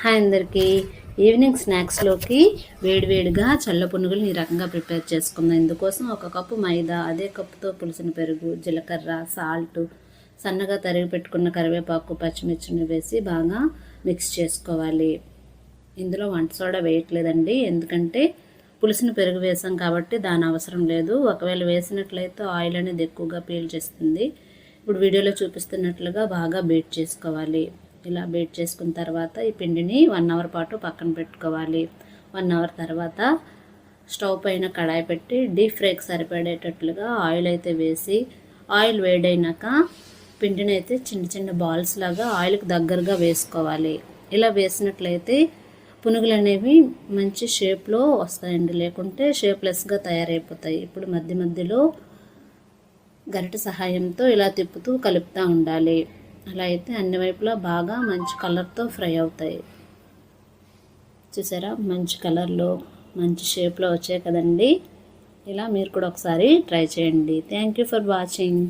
Hi అందరికీ. Evening స్నాక్స్లోకి వేడివేడిగా చల్ల పునుగులు ఈ రకంగా ప్రిపేర్ చేసుకుందాం. ఇందుకోసం ఒక కప్పు మైదా అదే కప్పుతో పులిసిన పెరుగు జీలకర్ర సాల్ట్ సన్నగా తరిగి పెట్టుకున్న కరివేపాకు పచ్చిమిర్చిని వేసి బాగా మిక్స్ చేసుకోవాలి. ఇందులో వంట సోడా వేయట్లేదండి ఎందుకంటే పులిసిన పెరుగు వేసాం కాబట్టి దాని అవసరం లేదు. ఒకవేళ వేసినట్లయితే ఆయిల్ అనేది ఎక్కువగా పీల్చేస్తుంది ఇప్పుడు వీడియోలో చూపిస్తున్నట్లుగా బాగా బీట్ చేసుకోవాలి. ఇలా బీట్ చేసుకున్న తర్వాత ఈ పిండిని వన్ అవర్ పాటు పక్కన పెట్టుకోవాలి. వన్ అవర్ తర్వాత స్టవ్ పైన కడాయి పెట్టి డీప్ ఫ్రైకి సరిపడేటట్లుగా ఆయిల్ అయితే వేసి ఆయిల్ వేడైనాక పిండిని అయితే చిన్న చిన్న బాల్స్ లాగా ఆయిల్కి దగ్గరగా వేసుకోవాలి. ఇలా వేసినట్లయితే పునుగులు అనేవి మంచి షేప్లో వస్తాయండి. లేకుంటే షేప్లెస్గా తయారైపోతాయి. ఇప్పుడు మధ్య మధ్యలో గరిట సహాయంతో ఇలా తిప్పుతూ కలుపుతూ ఉండాలి. అలా అయితే అన్ని వైపులా బాగా మంచి కలర్తో ఫ్రై అవుతాయి. చూసారా? మంచి కలర్లో మంచి షేప్లో వచ్చాయి కదండి. ఇలా మీరు కూడా ఒకసారి ట్రై చేయండి. Thank you for watching.